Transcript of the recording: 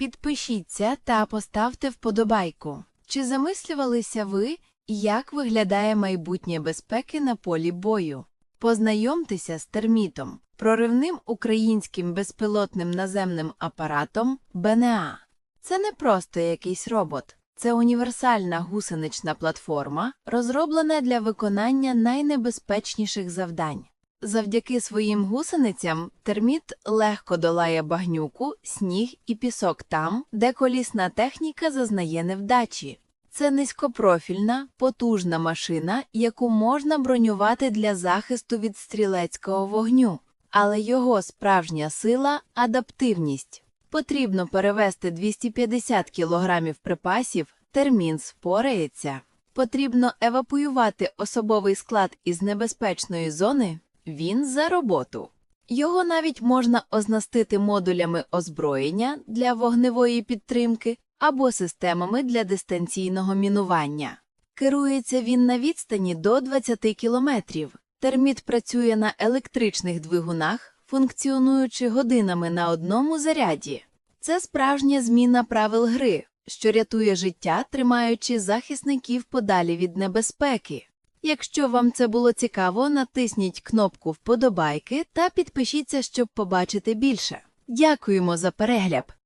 Підпишіться та поставте вподобайку. Чи замислювалися ви, як виглядає майбутнє безпеки на полі бою? Познайомтеся з термітом, проривним українським безпілотним наземним апаратом БНА. Це не просто якийсь робот, це універсальна гусенична платформа, розроблена для виконання найнебезпечніших завдань. Завдяки своїм гусеницям терміт легко долає багнюку, сніг і пісок там, де колісна техніка зазнає невдачі. Це низькопрофільна, потужна машина, яку можна бронювати для захисту від стрілецького вогню. Але його справжня сила адаптивність. Потрібно перевести 250 кілограмів припасів, термін спорається. Потрібно евакуювати особовий склад із небезпечної зони, він за роботу. Його навіть можна оснастити модулями озброєння для вогневої підтримки або системами для дистанційного мінування. Керується він на відстані до 20 кілометрів. Терміт працює на електричних двигунах, функціонуючи годинами на одному заряді. Це справжня зміна правил гри, що рятує життя, тримаючи захисників подалі від небезпеки. Якщо вам це було цікаво, натисніть кнопку вподобайки та підпишіться, щоб побачити більше. Дякуємо за перегляд!